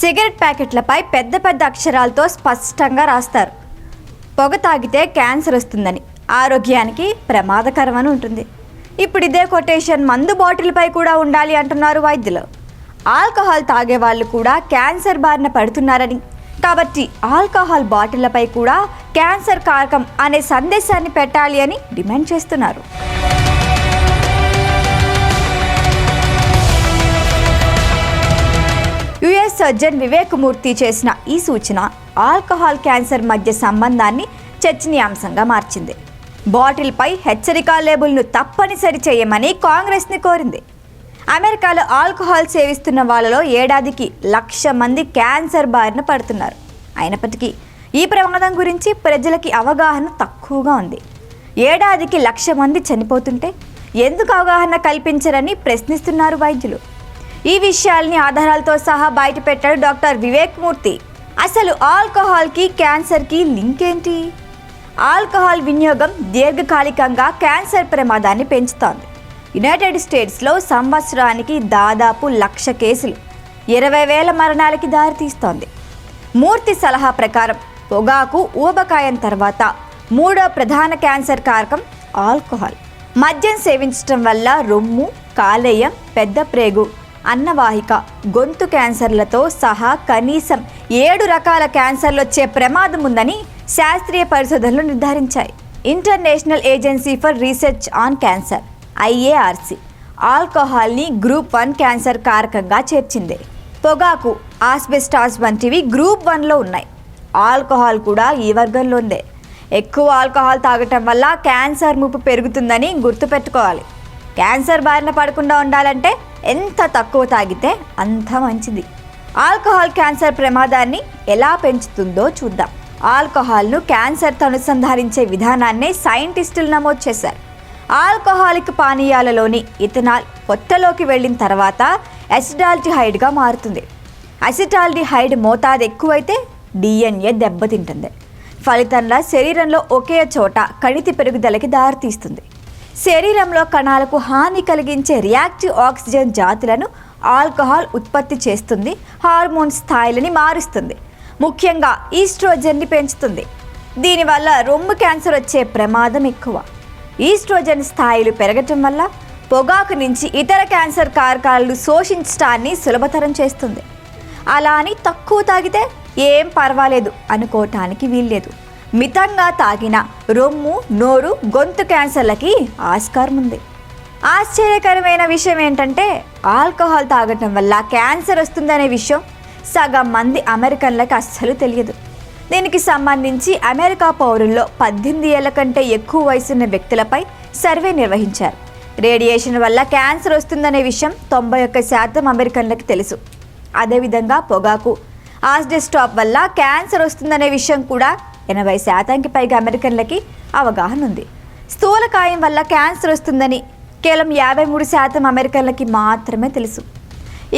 Cigarette ప్యాకెట్లపై పెద్ద పెద్ద అక్షరాలతో స్పష్టంగా రాస్తారు. పొగ తాగితే క్యాన్సర్ వస్తుందని. ఆరోగ్యానికి ప్రమాదకరమని ఉంటుంది. ఇప్పుడు ఇదే కొటేషన్ మందు బాటిల్పై కూడా ఉండాలి అంటున్నారు వైద్యులు. ఆల్కహాల్ తాగే వాళ్ళు కూడా క్యాన్సర్ బారిన పడుతున్నారని. కాబట్టి ఆల్కహాల్ బాటిళ్ళపై కూడా క్యాన్సర్ కారకం అనే సందేశాన్ని పెట్టాలి అని డిమాండ్ చేస్తున్నారు. యుఎస్ సర్జన్ వివేక్ మూర్తి చేసిన ఈ సూచన ఆల్కహాల్ క్యాన్సర్ మధ్య సంబంధాన్ని చర్చనీయాంశంగా మార్చింది. బాటిల్పై హెచ్చరిక లేబుల్ను తప్పనిసరి చేయమని కాంగ్రెస్ని కోరింది. అమెరికాలో ఆల్కహాల్ సేవిస్తున్న వాళ్ళలో ఏడాదికి లక్ష మంది క్యాన్సర్ బారిన పడుతున్నారు. అయినప్పటికీ ఈ ప్రమాదం గురించి ప్రజలకి అవగాహన తక్కువగా ఉంది. ఏడాదికి లక్ష మంది చనిపోతుంటే ఎందుకు అవగాహన కల్పించరని ప్రశ్నిస్తున్నారు వైద్యులు. ఈ విషయాల్ని ఆధారాలతో సహా బయటపెట్టాడు డాక్టర్ వివేక్ మూర్తి. అసలు ఆల్కహాల్కి క్యాన్సర్కి లింక్ ఏంటి ఆల్కహాల్ వినియోగం దీర్ఘకాలికంగా క్యాన్సర్ ప్రమాదాన్ని పెంచుతోంది. యునైటెడ్ స్టేట్స్లో సంవత్సరానికి దాదాపు లక్ష కేసులు ఇరవై వేల మరణాలకి దారితీస్తోంది మూర్తి సలహా ప్రకారం పొగాకు ఊబకాయం తర్వాత మూడో ప్రధాన క్యాన్సర్ కారకం ఆల్కహాల్. మద్యం సేవించడం వల్ల రొమ్ము కాలేయం పెద్ద ప్రేగు అన్నవాహిక గొంతు క్యాన్సర్లతో సహా కనీసం ఏడు రకాల క్యాన్సర్లు వచ్చే ప్రమాదం ఉందని శాస్త్రీయ పరిశోధనలు నిర్ధారించాయి. International Agency for Research on Cancer IARC ఆల్కహాల్ని group one cancer కారకంగా చేర్చింది. పొగాకు ఆస్బెస్టాస్ వంటివి గ్రూప్ వన్లో ఉన్నాయి. ఆల్కహాల్ కూడా ఈ వర్గంలోందే ఎక్కువ ఆల్కహాల్ తాగటం వల్ల క్యాన్సర్ ముప్పు పెరుగుతుందని గుర్తుపెట్టుకోవాలి. క్యాన్సర్ బారిన పడకుండా ఉండాలంటే ఎంత తక్కువ తాగితే అంత మంచిది. ఆల్కహాల్ క్యాన్సర్ ప్రమాదాన్ని ఎలా పెంచుతుందో చూద్దాం. ఆల్కహాల్ను క్యాన్సర్తో అనుసంధానించే విధానాన్నే సైంటిస్టులు నమోదు చేశారు. ఆల్కహాలిక్ పానీయాలలోని ఇథనాల్ పొట్టలోకి వెళ్ళిన తర్వాత అసిడాల్డిహైడ్గా మారుతుంది. అసిటాల్డిహైడ్ మోతాదు ఎక్కువైతే డిఎన్ఏ దెబ్బతింటుంది. ఫలితంగా శరీరంలో ఒకే చోట కణితి పెరుగుదలకి దారితీస్తుంది. శరీరంలో కణాలకు హాని కలిగించే రియాక్టివ్ ఆక్సిజన్ జాతులను ఆల్కహాల్ ఉత్పత్తి చేస్తుంది హార్మోన్ స్థాయిలని మారుస్తుంది ముఖ్యంగా ఈస్ట్రోజన్ని పెంచుతుంది. దీనివల్ల రొమ్ము క్యాన్సర్ వచ్చే ప్రమాదం ఎక్కువ. ఈస్ట్రోజన్ స్థాయిలు పెరగటం వల్ల పొగాకు నుంచి ఇతర క్యాన్సర్ కారకాలను శోషించడాన్ని సులభతరం చేస్తుంది. అలా అని తక్కువ తాగితే ఏం పర్వాలేదు అనుకోవటానికి వీల్లేదు. మితంగా తాగిన రొమ్ము నోరు గొంతు క్యాన్సర్లకి ఆస్కారం ఉంది. ఆశ్చర్యకరమైన విషయం ఏంటంటే ఆల్కహాల్ తాగటం వల్ల క్యాన్సర్ వస్తుందనే విషయం సగం మంది అమెరికన్లకు అస్సలు తెలియదు. దీనికి సంబంధించి అమెరికా పౌరుల్లో పద్దెనిమిది ఏళ్ళ కంటే ఎక్కువ వయసున్న వ్యక్తులపై సర్వే నిర్వహించారు. రేడియేషన్ వల్ల క్యాన్సర్ వస్తుందనే విషయం తొంభై ఒక్క శాతం అమెరికన్లకు తెలుసు. అదేవిధంగా పొగాకు ఆస్డెస్టాప్ వల్ల క్యాన్సర్ వస్తుందనే విషయం కూడా ఎనభై శాతానికి పైగా అమెరికన్లకి అవగాహన ఉంది. స్థూలకాయం వల్ల క్యాన్సర్ వస్తుందని కేవలం యాభై మూడు శాతం అమెరికన్లకి మాత్రమే తెలుసు.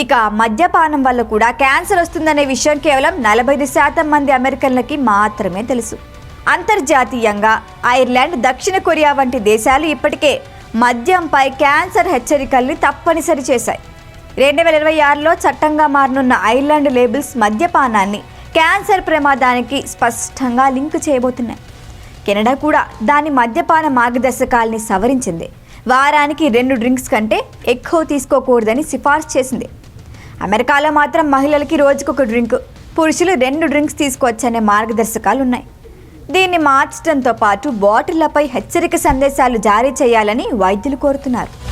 ఇక మద్యపానం వల్ల కూడా క్యాన్సర్ వస్తుందనే విషయం కేవలం నలభై ఐదు శాతం మంది అమెరికన్లకి మాత్రమే తెలుసు. అంతర్జాతీయంగా ఐర్లాండ్ దక్షిణ కొరియా వంటి దేశాలు ఇప్పటికే మద్యంపై క్యాన్సర్ హెచ్చరికల్ని తప్పనిసరి చేశాయి. రెండు వేల ఇరవై ఆరులో చట్టంగా మారనున్న ఐర్లాండ్ లేబుల్స్ మద్యపానాన్ని క్యాన్సర్ ప్రమాదానికి స్పష్టంగా లింక్ చేయబోతున్నాయి. కెనడా కూడా దాని మద్యపాన మార్గదర్శకాల్ని సవరించింది. వారానికి రెండు డ్రింక్స్ కంటే ఎక్కువ తీసుకోకూడదని సిఫార్సు చేసింది. అమెరికాలో మాత్రం మహిళలకి రోజుకొక డ్రింక్ పురుషులు రెండు డ్రింక్స్ తీసుకోవచ్చనే మార్గదర్శకాలు ఉన్నాయి దీన్ని మార్చడంతో పాటు బాటిళ్ళపై హెచ్చరిక సందేశాలు జారీ చేయాలని వైద్యులు కోరుతున్నారు.